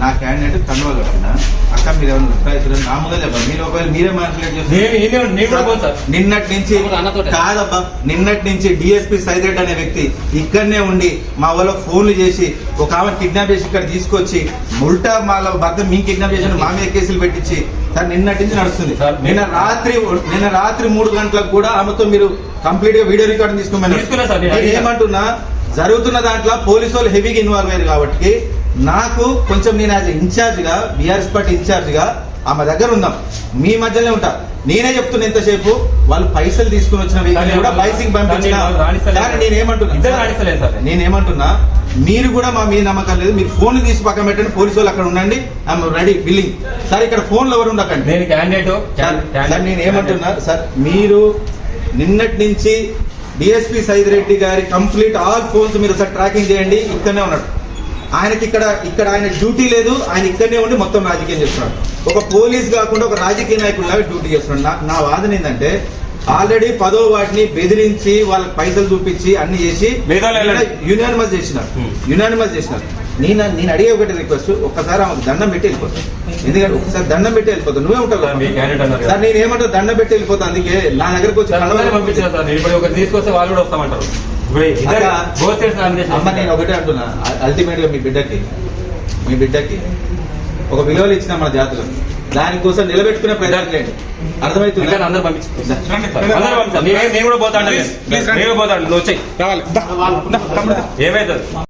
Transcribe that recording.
నా క్యాండిడేట్ కన్వా కట్టిన అక్క మీరు ఏమైనా అభిప్రాయం నా ముందే చెప్పండి. మీరు ఒకవేళ మీరే సార్ నిన్నటి నుంచి. కాదబ్బా నిన్నటి నుంచి డిఎస్పీ సైదరెడ్డి అనే వ్యక్తి ఇక్కడనే ఉండి మా వాళ్ళకి ఫోన్లు చేసి ఒక ఆమె కిడ్నాప్ చేసి ఇక్కడ తీసుకొచ్చి ఉల్టా మా భర్త మీ కిడ్నాప్ చేసి మా మీద కేసులు పెట్టించి సార్ నిన్నటి నుంచి నడుస్తుంది. సార్, నిన్న రాత్రి నిన్న రాత్రి మూడు గంటలకు కూడా ఆమెతో మీరు కంప్లీట్గా వీడియో రికార్డింగ్ తీసుకోమని తీసుకున్నా సార్, నేను నేను అడిగాను. ఏమంటున్నా జరుగుతున్న దాంట్లో పోలీసు వాళ్ళు హెవీగా ఇన్వాల్వ్ అయ్యారు కాబట్టి నాకు కొంచెం నేను యాజ్ ఇన్ఛార్జ్గా బీఆర్ఎస్ పార్టీ ఇన్ఛార్జ్గా ఆమె దగ్గర ఉందాం మీ మధ్యలోనే ఉంటా. నేనే చెప్తున్నా ఎంతసేపు వాళ్ళు పైసలు తీసుకుని వచ్చిన కూడా బైసింగ్ పంపించిన. నేనేమంటున్నా మీరు కూడా మా మీ నమ్మకం లేదు. మీరు ఫోన్ తీసి పక్కన పెట్టండి పోలీసు వాళ్ళు అక్కడ ఉండండి. ఐఎమ్ రెడీ బిల్లింగ్ సార్ ఇక్కడ ఫోన్లు ఎవరు ఉండకండి. సార్ నేను ఏమంటున్నా సార్ మీరు నిన్నటి నుంచి డిఎస్పీ సైద్ రెడ్డి గారి కంప్లీట్ ఆల్ ఫోన్స్ మీరు సార్ ట్రాకింగ్ చేయండి. ఇక్కడనే ఉన్నాడు. ఆయనకి ఇక్కడ ఇక్కడ ఆయన డ్యూటీ లేదు ఆయన ఇక్కడనే ఉండి మొత్తం రాజకీయం చేస్తున్నాడు. ఒక పోలీస్ కాకుండా ఒక రాజకీయ నాయకుడిలాగా డ్యూటీ చేస్తున్నాడు. నా నా వాదన ఏంటంటే ఆల్రెడీ పదో వాటిని బెదిరించి వాళ్ళకి పైసలు చూపించి అన్ని చేసి. యునానిమస్ చేసినారు. యునానిమస్ చేసినారు. నేను నేను అడిగే ఒకటి రిక్వెస్ట్ ఒక్కసారి ఆమెకు దండం పెట్టి వెళ్ళిపోతాను ఎందుకంటే ఒకసారి దండం పెట్టి వెళ్ళిపోతాను నువ్వే ఉంటావు సార్, నేను ఏమంటావు దండం పెట్టి వెళ్ళిపోతా. అందుకే నా దగ్గరకు వచ్చి తీసుకొస్తే వాళ్ళు కూడా వస్తామంటారు. అమ్మ నేను ఒకటే అంటున్నా. అల్టిమేట్గా మీ బిడ్డకి మీ బిడ్డకి ఒక విలువలు ఇచ్చిన మన జాతులు. దానికోసం నిలబెట్టుకునే ప్రయత్నం చేయండి. అర్థమవుతుందా? ఇంకా అందరూ పంపించు. అందరూ పంపించారు నేను నేను కూడా. నేను పోతాను నువ్వు వచ్చాయి. ఏమైతుంది?